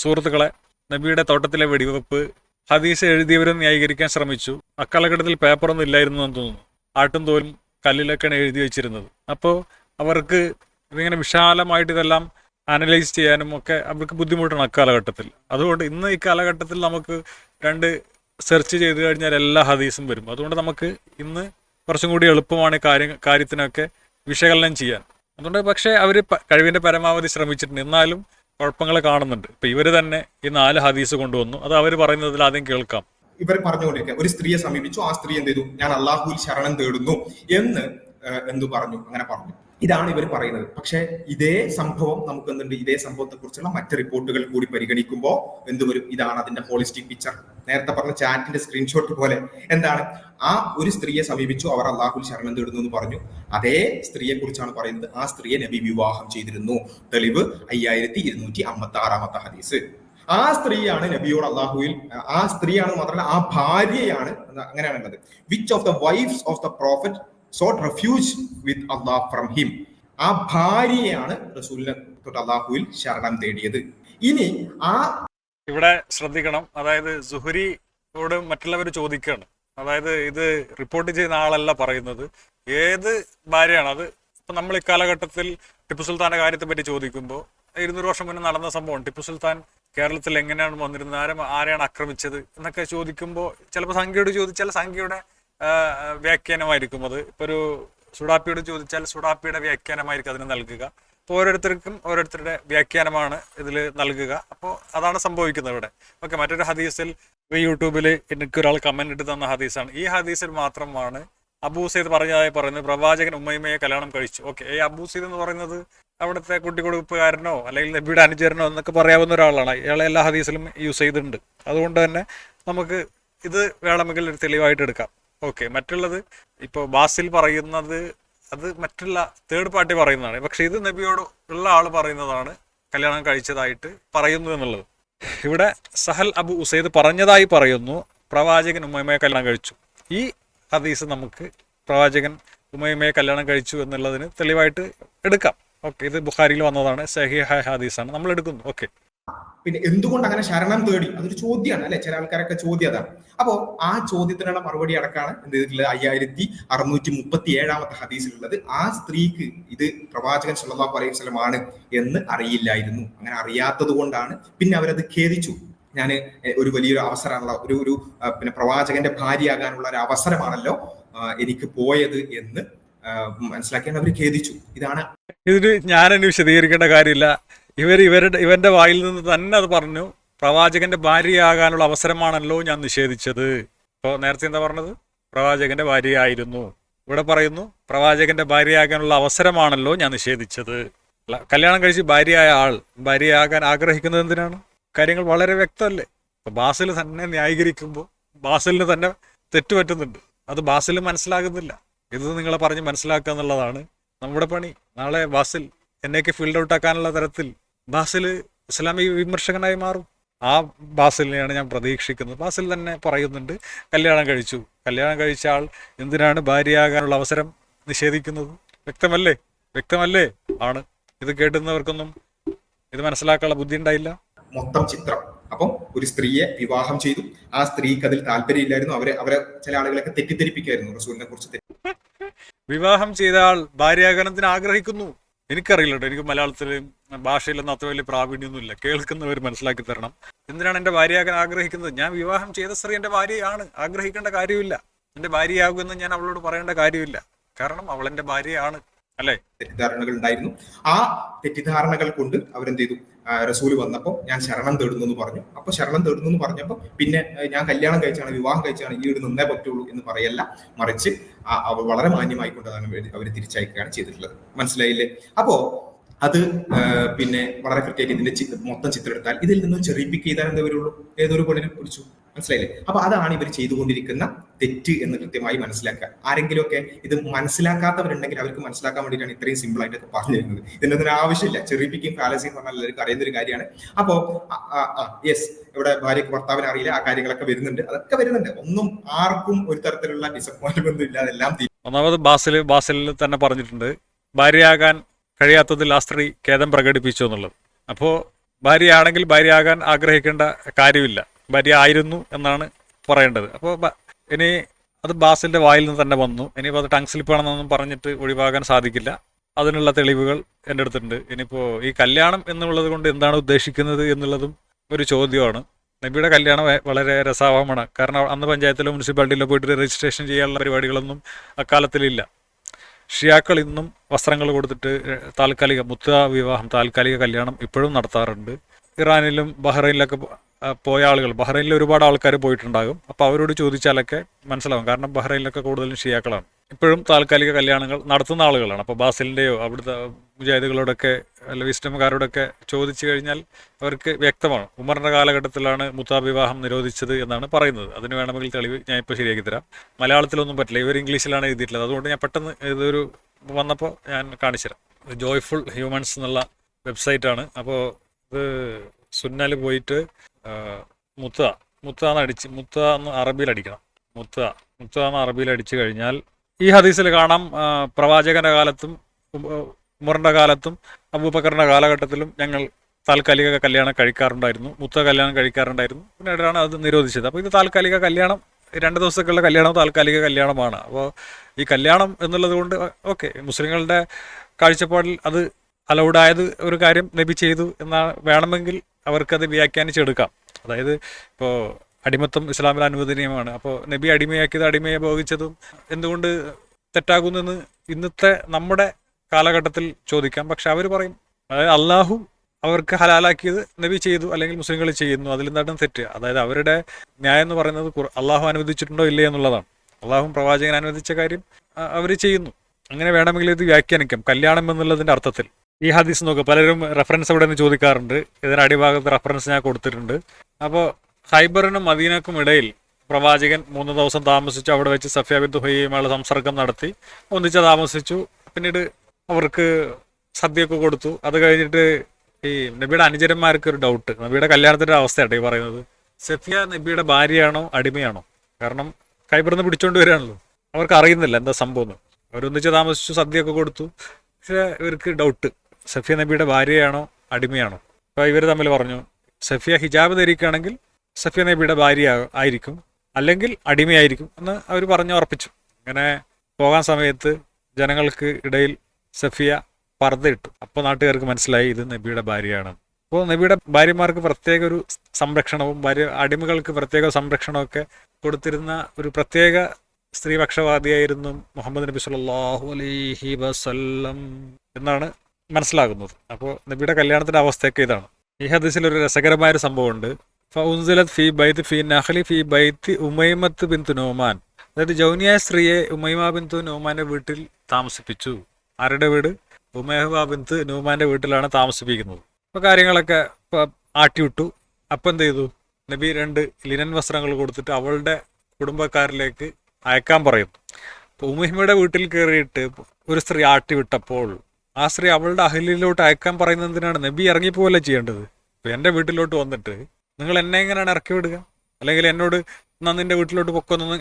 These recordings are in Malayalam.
സുഹൃത്തുക്കളെ നബിയുടെ തോട്ടത്തിലെ വെടിവെപ്പ് ഹദീസ് എഴുതിയവരും ന്യായീകരിക്കാൻ ശ്രമിച്ചു. അക്കാലഘട്ടത്തിൽ പേപ്പറൊന്നും ഇല്ലായിരുന്നു എന്ന് തോന്നുന്നു. ആട്ടും തോലും കല്ലിലൊക്കെയാണ് എഴുതി വെച്ചിരുന്നത്. അപ്പോൾ അവർക്ക് ഇതിങ്ങനെ വിശാലമായിട്ട് ഇതെല്ലാം അനലൈസ് ചെയ്യാനും ഒക്കെ അവർക്ക് ബുദ്ധിമുട്ടാണ് അക്കാലഘട്ടത്തിൽ. അതുകൊണ്ട് ഇന്ന് ഈ കാലഘട്ടത്തിൽ നമുക്ക് രണ്ട് സെർച്ച് ചെയ്ത് കഴിഞ്ഞാൽ എല്ലാ ഹദീസും വരും. അതുകൊണ്ട് നമുക്ക് ഇന്ന് കുറച്ചും കൂടി എളുപ്പമാണ് കാര്യ കാര്യത്തിനൊക്കെ വിശകലനം ചെയ്യാൻ. അതുകൊണ്ട് പക്ഷേ അവർ കഴിവിന്റെ പരമാവധി ശ്രമിച്ചിട്ടുണ്ട്. എന്നാലും കുഴപ്പങ്ങൾ കാണുന്നുണ്ട്. ഇപ്പൊ ഇവർ തന്നെ ഈ നാല് ഹദീസ് കൊണ്ടുവന്നു. അത് അവർ പറയുന്നതിൽ ആദ്യം കേൾക്കാം. ഇവർ പറഞ്ഞുകൊണ്ടിരിക്കുക ഒരു സ്ത്രീയെ സമീപിച്ചു. ആ സ്ത്രീ എന്ത് ചെയ്തു? ഞാൻ അള്ളാഹുവിൽ ശരണം തേടുന്നു എന്ന് എന്തു പറഞ്ഞു? അങ്ങനെ പറഞ്ഞു. ഇതാണ് ഇവർ പറയുന്നത്. പക്ഷേ ഇതേ സംഭവം നമുക്ക് എന്തുണ്ട് ഇതേ സംഭവത്തെ കുറിച്ചുള്ള മറ്റ് റിപ്പോർട്ടുകൾ കൂടി പരിഗണിക്കുമ്പോൾ എന്തുവരും ഇതാണ് അതിന്റെ ഹോളിസ്റ്റിക് പിക്ചർ നേരത്തെ പറഞ്ഞ ചാറ്റിന്റെ സ്ക്രീൻഷോട്ട് പോലെ. എന്താണ്? ആ ഒരു സ്ത്രീയെ സമീപിച്ചു. അവർ അള്ളാഹുൽ ശരണം തേടുന്നു എന്ന് പറഞ്ഞു. അതേ സ്ത്രീയെ കുറിച്ചാണ് പറയുന്നത്. ആ സ്ത്രീയെ നബി വിവാഹം ചെയ്തിരുന്നു. തെളിവ് അയ്യായിരത്തി ഇരുന്നൂറ്റി അമ്പത്തി ആറാമത്തെ ഹദീസ്. ആ സ്ത്രീയാണ് നബിയോട് അള്ളാഹുവിൽ ആ സ്ത്രീയാണ് മാത്രമല്ല ആ ഭാര്യയാണ് അങ്ങനെയാണ് which of the wives of the prophet sought refuge with Allah from him ആ ഭാര്യയാണ് റസൂലിനെ തൊട്ട് അള്ളാഹുവിൽ ശരണം തേടിയത് ഇനി ആ ഇവിടെ ശ്രദ്ധിക്കണം. അതായത് സുഹരിയോട് മറ്റുള്ളവർ ചോദിക്കുകയാണ് അതായത് ഇത് റിപ്പോർട്ട് ചെയ്യുന്ന ആളല്ല പറയുന്നത്. ഏത് ഭാര്യയാണ്? അത് ഇപ്പൊ നമ്മൾ ഇക്കാലഘട്ടത്തിൽ ടിപ്പു സുൽത്താന്റെ കാര്യത്തെ പറ്റി ചോദിക്കുമ്പോൾ ഇരുന്നൂറ് വർഷം മുന്നേ നടന്ന സംഭവം ടിപ്പു സുൽത്താൻ കേരളത്തിൽ എങ്ങനെയാണ് വന്നിരുന്നത്? ആരും ആരെയാണ് ആക്രമിച്ചത്? എന്നൊക്കെ ചോദിക്കുമ്പോൾ ചിലപ്പോൾ സംഖ്യയോട് ചോദിച്ചാൽ സംഖ്യയുടെ വ്യാഖ്യാനമായിരിക്കും അത് ഇപ്പോൾ ഒരു സുഡാപ്പിയോട് ചോദിച്ചാൽ സുഡാപ്പിയുടെ വ്യാഖ്യാനമായിരിക്കും അതിന് നൽകുക. അപ്പോൾ ഓരോരുത്തർക്കും ഓരോരുത്തരുടെ വ്യാഖ്യാനമാണ് ഇതിൽ നൽകുക. അപ്പോൾ അതാണ് സംഭവിക്കുന്നത് ഇവിടെ. ഓക്കെ മറ്റൊരു ഹദീസിൽ യൂട്യൂബിൽ എനിക്ക് ഒരാൾ കമന്റ് ഇട്ട് തന്ന ഹദീസാണ്. ഈ ഹദീസിൽ മാത്രമാണ് അബൂ സെയ്ദ് പറഞ്ഞതായി പറയുന്നത്. പ്രവാചകൻ ഉമ്മയുമയെ കല്യാണം കഴിച്ചു. ഓക്കെ ഈ അബൂ സെയ്ദ് എന്ന് പറയുന്നത് അവിടുത്തെ കുട്ടികൊടുപ്പുകാരനോ അല്ലെങ്കിൽ നബിയുടെ അനുചരനോ എന്നൊക്കെ പറയാവുന്ന ഒരാളാണ്. ഇയാളെ എല്ലാ ഹദീസിലും യൂസ് ചെയ്തിട്ടുണ്ട്. അതുകൊണ്ട് തന്നെ നമുക്ക് ഇത് വേണമെങ്കിൽ ഒരു തെളിവായിട്ട് എടുക്കാം. ഓക്കെ മറ്റുള്ളത് ഇപ്പോൾ ബാസിൽ പറയുന്നത് അത് മറ്റുള്ള തേർഡ് പാർട്ടി പറയുന്നതാണ്. പക്ഷെ ഇത് നബിയോട് ഉള്ള ആൾ പറയുന്നതാണ് കല്യാണം കഴിച്ചതായിട്ട് പറയുന്നു എന്നുള്ളത്. ഇവിടെ സഹൽ അബു ഉസൈദ് പറഞ്ഞതായി പറയുന്നു പ്രവാചകൻ ഉമ്മയമ്മയെ കല്യാണം കഴിച്ചു. ഈ ഹദീസ് നമുക്ക് പ്രവാചകൻ ഉമ്മയമ്മയെ കല്യാണം കഴിച്ചു എന്നുള്ളതിന് തെളിവായിട്ട് എടുക്കാം. ഓക്കെ ഇത് ബുഖാരിയിൽ വന്നതാണ് സഹിഹ ഹദീസാണ്. നമ്മൾ എടുക്കുന്നു. ഓക്കെ. പിന്നെ എന്തുകൊണ്ട് അങ്ങനെ ശരണം തേടി? അതൊരു ചോദ്യമാണ് അല്ലെ? ചില ആൾക്കാരൊക്കെ ചോദ്യം അതാണ്. അപ്പോ ആ ചോദ്യത്തിനുള്ള മറുപടി അടക്കാണ് എന്ത് ചെയ്തിട്ടുള്ളത്? അയ്യായിരത്തി അറുന്നൂറ്റി മുപ്പത്തി ഏഴാമത്തെ ഹദീസിലുള്ളത് ആ സ്ത്രീക്ക് ഇത് പ്രവാചകൻ സല്ലല്ലാഹു അലൈഹി വസല്ലം ആണ് എന്ന് അറിയില്ലായിരുന്നു. അങ്ങനെ അറിയാത്തത് കൊണ്ടാണ് പിന്നെ അവരത് ഖേദിച്ചു. ഞാൻ ഒരു വലിയൊരു അവസരമാണല്ലോ ഒരു ഒരു പിന്നെ പ്രവാചകന്റെ ഭാര്യയാകാനുള്ള ഒരു അവസരമാണല്ലോ എനിക്ക് പോയത് എന്ന് മനസ്സിലാക്കിയാണ് അവർ ഖേദിച്ചു. ഇതാണ് ഇതിന് ഞാനെന്നെ വിശദീകരിക്കേണ്ട കാര്യമില്ല. ഇവർ ഇവരുടെ ഇവന്റെ വായിൽ നിന്ന് തന്നെ അത് പറഞ്ഞു. പ്രവാചകന്റെ ഭാര്യയാകാനുള്ള അവസരമാണല്ലോ ഞാൻ നിഷേധിച്ചത്. ഇപ്പോൾ നേരത്തെ എന്താ പറഞ്ഞത്? പ്രവാചകന്റെ ഭാര്യയായിരുന്നു. ഇവിടെ പറയുന്നു പ്രവാചകന്റെ ഭാര്യയാകാനുള്ള അവസരമാണല്ലോ ഞാൻ നിഷേധിച്ചത്. കല്യാണം കഴിച്ച് ഭാര്യയായ ആൾ ഭാര്യയാകാൻ ആഗ്രഹിക്കുന്നത് എന്തിനാണ്? കാര്യങ്ങൾ വളരെ വ്യക്തമല്ലേ? ഇപ്പൊ ബാസിൽ തന്നെ ന്യായീകരിക്കുമ്പോൾ ബാസിലിന് തന്നെ തെറ്റുപറ്റുന്നുണ്ട് അത് ബാസിൽ മനസ്സിലാകുന്നില്ല. ഇത് നിങ്ങളെ പറഞ്ഞ് മനസ്സിലാക്കുക എന്നുള്ളതാണ് നമ്മുടെ പണി. നാളെ ബാസിൽ എന്നെയൊക്കെ ഫീൽഡ് ഔട്ട് ആക്കാനുള്ള തരത്തിൽ ബാസിൽ ഇസ്ലാമിക വിമർശകനായി മാറും. ആ ബാസിലിനെയാണ് ഞാൻ പ്രതീക്ഷിക്കുന്നത്. ബാസിൽ തന്നെ പറയുന്നുണ്ട് കല്യാണം കഴിച്ചു. കല്യാണം കഴിച്ച ആൾ എന്തിനാണ് ഭാര്യയാകാനുള്ള അവസരം നിഷേധിക്കുന്നത്? വ്യക്തമല്ലേ? വ്യക്തമല്ലേ? ആണ്. ഇത് കേട്ടുന്നവർക്കൊന്നും ഇത് മനസ്സിലാക്കാനുള്ള ബുദ്ധി ഉണ്ടായില്ല. മൊത്തം ചിത്രം. അപ്പം ഒരു സ്ത്രീയെ വിവാഹം ചെയ്തു. ആ സ്ത്രീക്ക് അതിൽ താല്പര്യമില്ലായിരുന്നു. അവരെ അവരെ ചില ആളുകളൊക്കെ തെറ്റിദ്ധരിപ്പിക്കായിരുന്നു റസൂലിനെ കുറിച്ച് വിവാഹം ചെയ്ത ആൾ ഭാര്യാകരണത്തിന് ആഗ്രഹിക്കുന്നു എനിക്കറിയില്ല കേട്ടോ എനിക്ക് മലയാളത്തിൽ ഭാഷയിലൊന്നും അത്ര വലിയ പ്രാവീണ്യമൊന്നുമില്ല. കേൾക്കുന്നവർ മനസ്സിലാക്കി തരണം. എന്തിനാണ് എന്റെ ഭാര്യയാകാൻ ആഗ്രഹിക്കുന്നത്? ഞാൻ വിവാഹം ചെയ്ത സ്ത്രീ എന്റെ ഭാര്യയാണ്. ആഗ്രഹിക്കേണ്ട കാര്യമില്ല. എന്റെ ഭാര്യയാകുമെന്ന് ഞാൻ അവളോട് പറയേണ്ട കാര്യമില്ല. കാരണം അവൾ എന്റെ ഭാര്യയാണ്. അല്ലേ? തെറ്റിദ്ധാരണകൾ ഉണ്ടായിരുന്നു ആ തെറ്റിദ്ധാരണകൾ കൊണ്ട് അവരെന്ത് ചെയ്തു റസൂൽ വന്നപ്പോൾ ഞാൻ ശരണം തേടുന്നു എന്ന് പറഞ്ഞു. അപ്പൊ ശരണം തേടുന്നു എന്ന് പറഞ്ഞപ്പോൾ പിന്നെ ഞാൻ കല്യാണം കഴിച്ചാണ് വിവാഹം കഴിച്ചാണ് ഈ വീട് നിന്നേ പറ്റുള്ളൂ എന്ന് പറയല്ല. മറിച്ച് വളരെ മാന്യമായിക്കൊണ്ട് അതാണ് അവർ തിരിച്ചയക്കുകയാണ് ചെയ്തിട്ടുള്ളത്. മനസ്സിലായില്ലേ? അപ്പോ അത് പിന്നെ വളരെ കൃത്യമായിട്ട് ഇതിന്റെ മൊത്തം ചിത്രം എടുത്താൽ ഇതിൽ നിന്ന് ചെറിയ പിക്ക് ചെയ്താൽ എന്താ വരുള്ളൂ? ഏതൊരു പെണ്ണിനെ പിടിച്ചു മനസ്സിലായില്ലേ? അപ്പൊ അതാണ് ഇവർ ചെയ്തുകൊണ്ടിരിക്കുന്ന തെറ്റ് എന്ന് കൃത്യമായി മനസ്സിലാക്കുക. ആരെങ്കിലുമൊക്കെ ഇത് മനസ്സിലാക്കാത്തവരുണ്ടെങ്കിൽ അവർക്ക് മനസ്സിലാക്കാൻ വേണ്ടിയിട്ടാണ് ഇത്രയും സിമ്പിൾ ആയിട്ടൊക്കെ പറഞ്ഞു തരുന്നത്. ഇതിനൊന്നും ആവശ്യമില്ല. ചെറിയ പിക്കിങ് ഫാലസി എന്ന് പറഞ്ഞാൽ എല്ലാവർക്കും അറിയുന്ന ഒരു കാര്യമാണ്. അപ്പോ യെസ് ഇവിടെ ഭാര്യക്ക് ഭർത്താവിനെ അറിയില്ല. ആ കാര്യങ്ങളൊക്കെ വരുന്നുണ്ട്. അതൊക്കെ വരുന്നുണ്ട്. ഒന്നും ആർക്കും ഒരു തരത്തിലുള്ള ഡിസപ്പോയിന്റ്മെന്റ് ഇല്ലാതെല്ലാം ഒന്നാമത് ബാസിൽ ബാസിലിൽ തന്നെ പറഞ്ഞിട്ടുണ്ട്. ഭാര്യയാകാൻ കഴിയാത്തതിൽ ആ സ്ത്രീ ഖേദം പ്രകടിപ്പിച്ചു എന്നുള്ളത്. അപ്പോൾ ഭാര്യയാണെങ്കിൽ ഭാര്യയാകാൻ ആഗ്രഹിക്കേണ്ട കാര്യമില്ല. ഭാര്യ ആയിരുന്നു എന്നാണ് പറയേണ്ടത്. അപ്പോൾ ഇനി അത് ബാസിന്റെ വായിൽ നിന്ന് തന്നെ വന്നു. ഇനിയിപ്പോൾ അത് ടങ് സ്ലിപ്പാണെന്നൊന്നും പറഞ്ഞിട്ട് ഒഴിവാകാൻ സാധിക്കില്ല. അതിനുള്ള തെളിവുകൾ എന്റെ അടുത്തുണ്ട്. ഇനിയിപ്പോൾ ഈ കല്യാണം എന്നുള്ളത് കൊണ്ട് എന്താണ് ഉദ്ദേശിക്കുന്നത് എന്നുള്ളതും ഒരു ചോദ്യമാണ്. നബിയുടെ കല്യാണം വളരെ രസാവഹമാണ്. കാരണം അന്ന് പഞ്ചായത്തിലോ മുനിസിപ്പാലിറ്റിയിലോ പോയിട്ട് രജിസ്ട്രേഷൻ ചെയ്യാനുള്ള പരിപാടികളൊന്നും അക്കാലത്തിലില്ല. ഷിയാക്കൾ ഇന്നും വസ്ത്രങ്ങൾ കൊടുത്തിട്ട് താൽക്കാലിക മുത്ത വിവാഹം താൽക്കാലിക കല്യാണം ഇപ്പോഴും നടത്താറുണ്ട്. ഇറാനിലും ബഹ്റൈനിലൊക്കെ പോയ ആളുകൾ. ബഹ്റൈനിൽ ഒരുപാട് ആൾക്കാർ പോയിട്ടുണ്ടാകും. അപ്പോൾ അവരോട് ചോദിച്ചാലൊക്കെ മനസ്സിലാവും. കാരണം ബഹ്റൈനിലൊക്കെ കൂടുതലും ഷിയാക്കളാണ്. ഇപ്പോഴും താൽക്കാലിക കല്യാണങ്ങൾ നടത്തുന്ന ആളുകളാണ്. അപ്പോൾ ബാസിലിന്റെയോ അവിടുത്തെ മുജാഹിദുകളോടൊക്കെ അല്ല വിസ്റ്റമുകാരോടൊക്കെ ചോദിച്ചു കഴിഞ്ഞാൽ അവർക്ക് വ്യക്തമാണ്. ഉമറിന്റെ കാലഘട്ടത്തിലാണ് മുത്താ വിവാഹം നിരോധിച്ചത് എന്നാണ് പറയുന്നത്. അതിന് വേണമെങ്കിൽ തെളിവ് ഞാൻ ഇപ്പോൾ ശരിയാക്കി തരാം. മലയാളത്തിലൊന്നും പറ്റില്ല. ഇവർ ഇംഗ്ലീഷിലാണ് എഴുതിയിട്ടുള്ളത്. അതുകൊണ്ട് ഞാൻ പെട്ടെന്ന് ഇതൊരു വന്നപ്പോൾ ഞാൻ കാണിച്ചു തരാം. ജോയ്ഫുൾ ഹ്യൂമൻസ് എന്നുള്ള വെബ്സൈറ്റാണ്. അപ്പോൾ ഇത് സുന്നൽ പോയിട്ട് മുത്ത മുത്ത എന്ന് അടിച്ച് മുത്ത എന്ന് അറബിയിൽ അടിക്കണം. മുത്ത മുത്ത എന്ന് അറബിയിൽ അടിച്ചു കഴിഞ്ഞാൽ ഈ ഹദീസിൽ കാണാം പ്രവാചകന്റെ കാലത്തും ഉമറിന്റെ കാലത്തും അബൂബക്കറിന്റെ കാലഘട്ടത്തിലും ഞങ്ങൾ താൽക്കാലിക കല്യാണം കഴിക്കാറുണ്ടായിരുന്നു. മുത്ത കല്യാണം കഴിക്കാറുണ്ടായിരുന്നു. പിന്നീടാണ് അത് നിരോധിച്ചത്. അപ്പോൾ ഇത് താൽക്കാലിക കല്യാണം രണ്ട് ദിവസത്തേക്കുള്ള കല്യാണം താൽക്കാലിക കല്യാണമാണ് അപ്പോൾ ഈ കല്യാണം എന്നുള്ളത് കൊണ്ട് ഓക്കെ മുസ്ലിങ്ങളുടെ കാഴ്ചപ്പാടിൽ അത് അലൗഡായത് ഒരു കാര്യം നബി ചെയ്തു എന്നാ വേണമെങ്കിൽ അവർക്കത് വ്യാഖ്യാനിച്ചെടുക്കാം. അതായത് ഇപ്പോൾ അടിമത്തം ഇസ്ലാമിൽ അനുവദനീയമാണ്. അപ്പോൾ നബി അടിമയാക്കിയത് അടിമയെ ഭോഗിച്ചതും എന്തുകൊണ്ട് തെറ്റാകുന്നെന്ന് ഇന്നത്തെ നമ്മുടെ കാലഘട്ടത്തിൽ ചോദിക്കാം. പക്ഷെ അവർ പറയും അതായത് അള്ളാഹു അവർക്ക് ഹലാലാക്കിയത് നബി ചെയ്തു അല്ലെങ്കിൽ മുസ്ലിങ്ങൾ ചെയ്യുന്നു. അതിൽ എന്താണ് തെറ്റ്. അതായത് അവരുടെ ന്യായം എന്ന് പറയുന്നത് അള്ളാഹു അനുവദിച്ചിട്ടുണ്ടോ ഇല്ലേ എന്നുള്ളതാണ്. അള്ളാഹും പ്രവാചകൻ അനുവദിച്ച കാര്യം അവർ ചെയ്യുന്നു. അങ്ങനെ വേണമെങ്കിൽ ഇത് വ്യാഖ്യാനിക്കാം. കല്യാണം എന്നുള്ളതിന്റെ അർത്ഥത്തിൽ. ഈ ഹദീസ് നോക്കുക പലരും റെഫറൻസ് അവിടെ നിന്ന് ചോദിക്കാറുണ്ട്. ഇതിന് അടിഭാഗത്ത് റെഫറൻസ് ഞാൻ കൊടുത്തിട്ടുണ്ട്. അപ്പോൾ ഹൈബറിനും മദീനക്കും ഇടയിൽ പ്രവാചകൻ മൂന്ന് ദിവസം താമസിച്ചു. അവിടെ വെച്ച് സഫിയ ബിൻ ദുഹയുമായുള്ള സംസർഗം നടത്തി. ഒന്നിച്ച് താമസിച്ചു. പിന്നീട് അവർക്ക് സദ്യയൊക്കെ കൊടുത്തു. അത് കഴിഞ്ഞിട്ട് ഈ നബിയുടെ അനുചരന്മാർക്ക് ഒരു ഡൗട്ട് നബിയുടെ കല്യാണത്തിന്റെ അവസ്ഥയാട്ടോ ഈ പറയുന്നത്. സഫിയ നബിയുടെ ഭാര്യയാണോ അടിമയാണോ? കാരണം കൈബറിന്ന് പിടിച്ചോണ്ട് വരികയാണല്ലോ. അവർക്ക് അറിയുന്നില്ല എന്താ സംഭവം. അവരൊന്നിച്ച് താമസിച്ചു സദ്യയൊക്കെ കൊടുത്തു. പക്ഷേ ഇവർക്ക് ഡൗട്ട് സഫിയ നബിയുടെ ഭാര്യയാണോ അടിമയാണോ? അപ്പോൾ ഇവർ തമ്മിൽ പറഞ്ഞു സഫിയ ഹിജാബ് ധരിക്കുകയാണെങ്കിൽ സഫിയ നബിയുടെ ഭാര്യ ആയിരിക്കും അല്ലെങ്കിൽ അടിമയായിരിക്കും എന്ന് അവർ പറഞ്ഞു ഉറപ്പിച്ചു. അങ്ങനെ പോകാൻ സമയത്ത് ജനങ്ങൾക്ക് ഇടയിൽ സഫിയ പർദ്ദയിട്ടു. അപ്പോൾ നാട്ടുകാർക്ക് മനസ്സിലായി ഇത് നബിയുടെ ഭാര്യയാണ്. അപ്പോൾ നബിയുടെ ഭാര്യമാർക്ക് പ്രത്യേക ഒരു സംരക്ഷണവും ഭാര്യ അടിമകൾക്ക് പ്രത്യേക സംരക്ഷണമൊക്കെ കൊടുത്തിരുന്ന ഒരു പ്രത്യേക സ്ത്രീപക്ഷവാദിയായിരുന്നു മുഹമ്മദ് നബി സല്ലാഹു അലൈഹി വസല്ലം എന്നാണ് മനസ്സിലാകുന്നത്. അപ്പോൾ നബിയുടെ കല്യാണത്തിന്റെ അവസ്ഥയൊക്കെ ഇതാണ്. ഈ ഹദീസിൽ ഒരു രസകരമായ ഒരു സംഭവമുണ്ട്. ഫൗൻസിലത് ഫി ബൈത്ത് ഫി നഹ്ലി ഫി ബൈത്ത് ഉമൈമത്ത് ബിൻ നോമാൻ. അതായത് ജൗനിയ സ്ത്രീയെ ഉമൈമ ബിൻ നോമാന്റെ വീട്ടിൽ താമസിപ്പിച്ചു. ആരുടെ വീട്? ഉമേഹ ബിന്ത് നോമാന്റെ വീട്ടിലാണ് താമസിപ്പിക്കുന്നത്. അപ്പോൾ കാര്യങ്ങളൊക്കെ ആട്ടിവിട്ടു. അപ്പം എന്ത് ചെയ്തു? നബി രണ്ട് ലിനൻ വസ്ത്രങ്ങൾ കൊടുത്തിട്ട് അവളുടെ കുടുംബക്കാരിലേക്ക് അയക്കാൻ പറയുന്നു. അപ്പോൾ ഉമഹിമയുടെ വീട്ടിൽ കയറിയിട്ട് ഒരു സ്ത്രീ ആട്ടി വിട്ടപ്പോൾ ആ സ്ത്രീ അവളുടെ അഹലിലോട്ട് അയക്കാൻ പറയുന്നത് എന്തിനാണ്? നബി ഇറങ്ങിപ്പോവല്ലേ ചെയ്യേണ്ടത്? അപ്പൊ എന്റെ വീട്ടിലോട്ട് വന്നിട്ട് നിങ്ങൾ എന്നെ എങ്ങനെയാണ് ഇറക്കി വിടുക? അല്ലെങ്കിൽ എന്നോട് നന്നിന്റെ വീട്ടിലോട്ട് പൊക്കൊന്ന്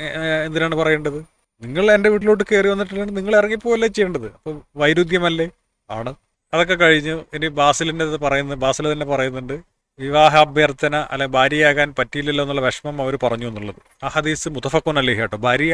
എന്തിനാണ് പറയേണ്ടത്? നിങ്ങൾ എന്റെ വീട്ടിലോട്ട് കയറി വന്നിട്ടുണ്ടെങ്കിൽ നിങ്ങൾ ഇറങ്ങിപ്പോവല്ലേ ചെയ്യേണ്ടത്? അപ്പോൾ വൈരുദ്ധ്യമല്ലേ? ആണ്. അതൊക്കെ കഴിഞ്ഞു ഇനി ബാസിലിന്റെ പറയുന്നത് ബാസിൽ തന്നെ പറയുന്നുണ്ട് വിവാഹ അഭ്യർത്ഥന അല്ലെ ഭാര്യയാകാൻ പറ്റിയില്ലല്ലോ എന്നുള്ള വിഷമം അവർ പറഞ്ഞു എന്നുള്ളത്. ആ ഹദീസ് മുത്തഫക്കുൻ അല്ലേ കേട്ടോ. ഭാര്യ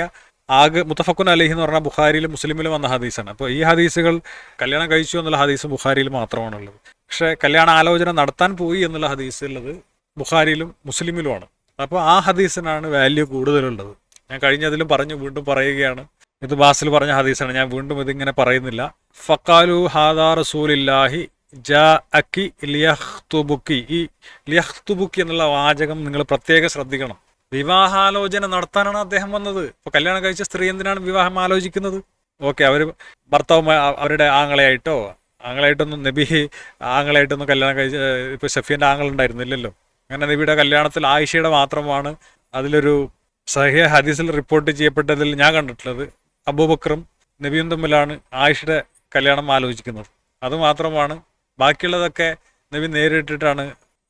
ആകെ മുത്തഫക്കുൻ അലഹി എന്ന് പറഞ്ഞാൽ ബുഖാരിയിലും മുസ്ലിമിലും വന്ന ഹദീസാണ്. അപ്പോൾ ഈ ഹദീസുകൾ കല്യാണം കഴിച്ചു എന്നുള്ള ഹദീസ് ബുഖാരിയിൽ മാത്രമാണുള്ളത്. പക്ഷേ കല്യാണ ആലോചന നടത്താൻ പോയി എന്നുള്ള ഹദീസ് ഉള്ളത് ബുഖാരിയിലും മുസ്ലിമിലുമാണ്. അപ്പോൾ ആ ഹദീസിനാണ് വാല്യൂ കൂടുതലുള്ളത്. ഞാൻ കഴിഞ്ഞതിലും പറഞ്ഞു വീണ്ടും പറയുകയാണ്. ഇത് ബാസിൽ പറഞ്ഞ ഹദീസാണ്. ഞാൻ വീണ്ടും ഇതിങ്ങനെ പറയുന്നില്ല. ഫക്കാലു ഹാദാ റസൂലില്ലാഹി ജാ അക്കി ലിയഹ്തുബുക്കി ഈ ലിയഹ്തുബുക്കി എന്നുള്ള വാചകം നിങ്ങൾ പ്രത്യേകം ശ്രദ്ധിക്കണം. വിവാഹാലോചന നടത്താനാണ് അദ്ദേഹം വന്നത്. ഇപ്പൊ കല്യാണം കഴിച്ച സ്ത്രീ എന്തിനാണ് വിവാഹം ആലോചിക്കുന്നത്? ഓക്കെ അവർ ഭർത്താവ് അവരുടെ ആങ്ങളെയായിട്ടോ? ആങ്ങളായിട്ടൊന്നും നബി ആങ്ങളായിട്ടൊന്നും കല്യാണം കഴിച്ച ഷഫീന്റെ ആങ്ങളുണ്ടായിരുന്നില്ലല്ലോ അങ്ങനെ നബിയുടെ കല്യാണത്തിൽ ആയിഷയുടെ മാത്രമാണ് അതിലൊരു സഹിയ ഹദീസിൽ റിപ്പോർട്ട് ചെയ്യപ്പെട്ടതിൽ ഞാൻ കണ്ടിട്ടുള്ളത്. അബൂബക്കറും നബിയും തമ്മിലാണ് ആയിഷയുടെ കല്യാണം ആലോചിക്കുന്നത്. അത് മാത്രമാണ് ബാക്കിയുള്ളതൊക്കെ നബി നേരിട്ടിട്ടാണ്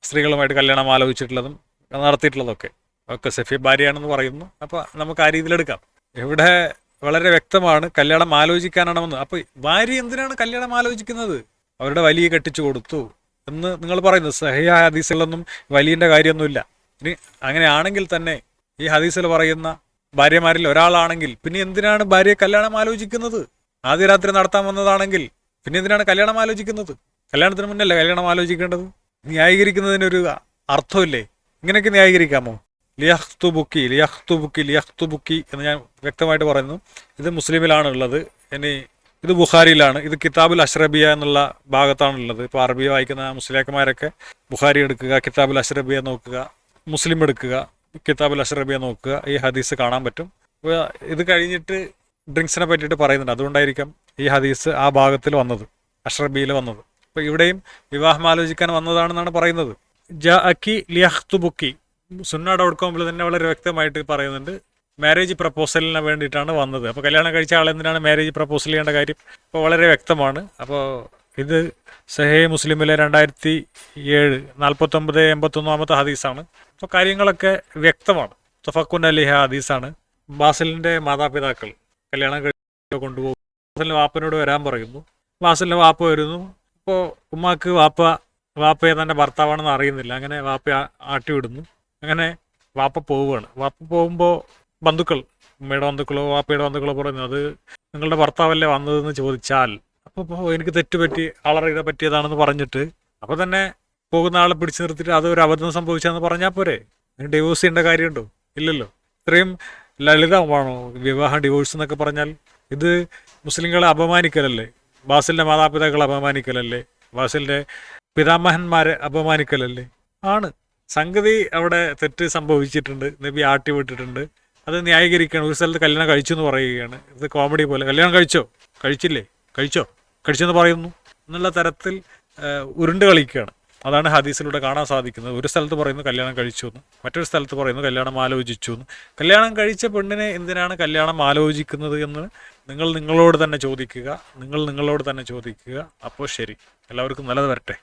സ്ത്രീകളുമായിട്ട് കല്യാണം ആലോചിച്ചിട്ടുള്ളതും നടത്തിയിട്ടുള്ളതൊക്കെ. ഒക്കെ സെഫി ഭാര്യയാണെന്ന് പറയുന്നു. അപ്പോൾ നമുക്ക് ആ രീതിയിലെടുക്കാം ഇവിടെ വളരെ വ്യക്തമാണ് കല്യാണം ആലോചിക്കാനാണെന്ന്. അപ്പോൾ ഭാര്യ എന്തിനാണ് കല്യാണം ആലോചിക്കുന്നത്? അവരുടെ വലിയ കെട്ടിച്ചു കൊടുത്തു എന്ന് നിങ്ങൾ പറയുന്നു. സഹിയ ഹദീസിലൊന്നും വലിയന്റെ കാര്യമൊന്നുമില്ല. ഇനി അങ്ങനെയാണെങ്കിൽ തന്നെ ഈ ഹദീസിൽ പറയുന്ന ഭാര്യമാരിൽ ഒരാളാണെങ്കിൽ പിന്നെ എന്തിനാണ് ഭാര്യയെ കല്യാണം ആലോചിക്കുന്നത്? ആദ്യ രാത്രി നടത്താൻ വന്നതാണെങ്കിൽ പിന്നെ എന്തിനാണ് കല്യാണം ആലോചിക്കുന്നത്? കല്യാണത്തിന് മുന്നല്ലേ കല്യാണം ആലോചിക്കേണ്ടത്? ന്യായീകരിക്കുന്നതിനൊരു അർത്ഥമില്ലേ? ഇങ്ങനെയൊക്കെ ന്യായീകരിക്കാമോ? ലിയഹ്തു ബുക്കി ലിയഹ്തു ബുക്കി ലിയഹ്തു ബുക്കി എന്ന് ഞാൻ വ്യക്തമായിട്ട് പറയുന്നു. ഇത് മുസ്ലിമിലാണ് ഉള്ളത് ഇനി ഇത് ബുഖാരിയിലാണ്. ഇത് കിതാബുൽ അഷ്റബിയ എന്നുള്ള ഭാഗത്താണ് ഉള്ളത് ഇപ്പോൾ അറബി വായിക്കുന്ന മുസ്ലിയാക്കന്മാരൊക്കെ ബുഖാരി എടുക്കുക കിതാബുൽ അഷ്റബിയ നോക്കുക മുസ്ലിം എടുക്കുക കിതാബുൽ അഷ്റബിയ നോക്കുക ഈ ഹദീസ് കാണാൻ പറ്റും. ഇത് കഴിഞ്ഞിട്ട് ഡ്രിങ്ക്സിനെ പറ്റിയിട്ട് പറയുന്നുണ്ട്. അതുകൊണ്ടായിരിക്കാം ഈ ഹദീസ് ആ ഭാഗത്തിൽ വന്നത് അഷ്റബിയിൽ വന്നത്. അപ്പോൾ ഇവിടെയും വിവാഹം ആലോചിക്കാൻ വന്നതാണെന്നാണ് പറയുന്നത്. ജ അക്കി ലിയഹ്തു ബുക്കി സുന്ന ഡോട്ട് കോമിൽ തന്നെ വളരെ വ്യക്തമായിട്ട് പറയുന്നുണ്ട്. മാരേജ് പ്രപ്പോസലിന് വേണ്ടിയിട്ടാണ് വന്നത്. അപ്പോൾ കല്യാണം കഴിച്ച ആൾ എന്തിനാണ് മാരേജ് പ്രപ്പോസൽ ചെയ്യേണ്ട കാര്യം? അപ്പോൾ വളരെ വ്യക്തമാണ്. അപ്പോൾ ഇത് സഹേ മുസ്ലിമിലെ രണ്ടായിരത്തി ഏഴ് നാൽപ്പത്തൊമ്പത് എൺപത്തൊന്നാമത്തെ ഹദീസാണ്. അപ്പോൾ കാര്യങ്ങളൊക്കെ വ്യക്തമാണ്. തൊഫക്കുൻ അലിഹ ഹദീസാണ്. ബാസലിന്റെ മാതാപിതാക്കൾ കല്യാണം കഴിച്ച് കൊണ്ടുപോകും. ബാസലിന്റെ വാപ്പനോട് വരാൻ പറയുന്നു. ബാസലിന്റെ വാപ്പ വരുന്നു. അപ്പോൾ ഉമ്മാക്ക് വാപ്പ വാപ്പയെ തന്നെ ഭർത്താവാണെന്ന് അറിയുന്നില്ല. അങ്ങനെ വാപ്പ ആ- ആട്ടി വിടുന്നു അങ്ങനെ വാപ്പ പോവുകയാണ്. വാപ്പ പോകുമ്പോൾ ബന്ധുക്കൾ ഉമ്മയുടെ ബന്ധുക്കളോ വാപ്പയുടെ ബന്ധുക്കളോ പറയുന്നു അത് നിങ്ങളുടെ ഭർത്താവല്ലേ വന്നതെന്ന് ചോദിച്ചാൽ അപ്പോൾ എനിക്ക് തെറ്റുപറ്റി ആളറിയുടെ പറ്റിയതാണെന്ന് പറഞ്ഞിട്ട് അപ്പോൾ തന്നെ പോകുന്ന ആളെ പിടിച്ചു നിർത്തിയിട്ട് അത് ഒരു അബദ്ധം സംഭവിച്ചതെന്ന് പറഞ്ഞാൽ പോരെ? അതിന് ഡിവോഴ്സ് ചെയ്യേണ്ട കാര്യമുണ്ടോ? ഇല്ലല്ലോ. ഇത്രയും ലളിതമാണോ വിവാഹ ഡിവോഴ്സ് എന്നൊക്കെ പറഞ്ഞാൽ? ഇത് മുസ്ലിങ്ങളെ അപമാനിക്കലല്ലേ? ബാസിലിന്റെ മാതാപിതാക്കളെ അപമാനിക്കലല്ലേ? ബാസിലിന്റെ പിതാമഹന്മാരെ അപമാനിക്കലല്ലേ? ആണ്. സംഗതി അവിടെ തെറ്റ് സംഭവിച്ചിട്ടുണ്ട്. നബി ആട്ടി വിട്ടിട്ടുണ്ട് അത് ന്യായീകരിക്കുകയാണ് ഒരു സ്ഥലത്ത് കല്യാണം കഴിച്ചു എന്ന് പറയുകയാണ്. ഇത് കോമഡി പോലെ. കല്യാണം കഴിച്ചോ? കഴിച്ചില്ലേ? കഴിച്ചോ? കഴിച്ചെന്ന് പറയുന്നു. എന്നുള്ള തരത്തിൽ ഉരുണ്ട് കളിക്കുകയാണ്. അതാണ് ഹദീസിലൂടെ കാണാൻ സാധിക്കുന്നത്. ഒരു സ്ഥലത്ത് പറയുന്നു കല്യാണം കഴിച്ചു എന്ന് മറ്റൊരു സ്ഥലത്ത് പറയുന്നു കല്യാണം ആലോചിച്ചു എന്ന് കല്യാണം കഴിച്ച പെണ്ണിനെ എന്തിനാണ് കല്യാണം ആലോചിക്കുന്നത് എന്ന് നിങ്ങൾ നിങ്ങളോട് തന്നെ ചോദിക്കുക. നിങ്ങൾ നിങ്ങളോട് തന്നെ ചോദിക്കുക. അപ്പോൾ ശരി. എല്ലാവർക്കും നല്ലത് വരട്ടെ.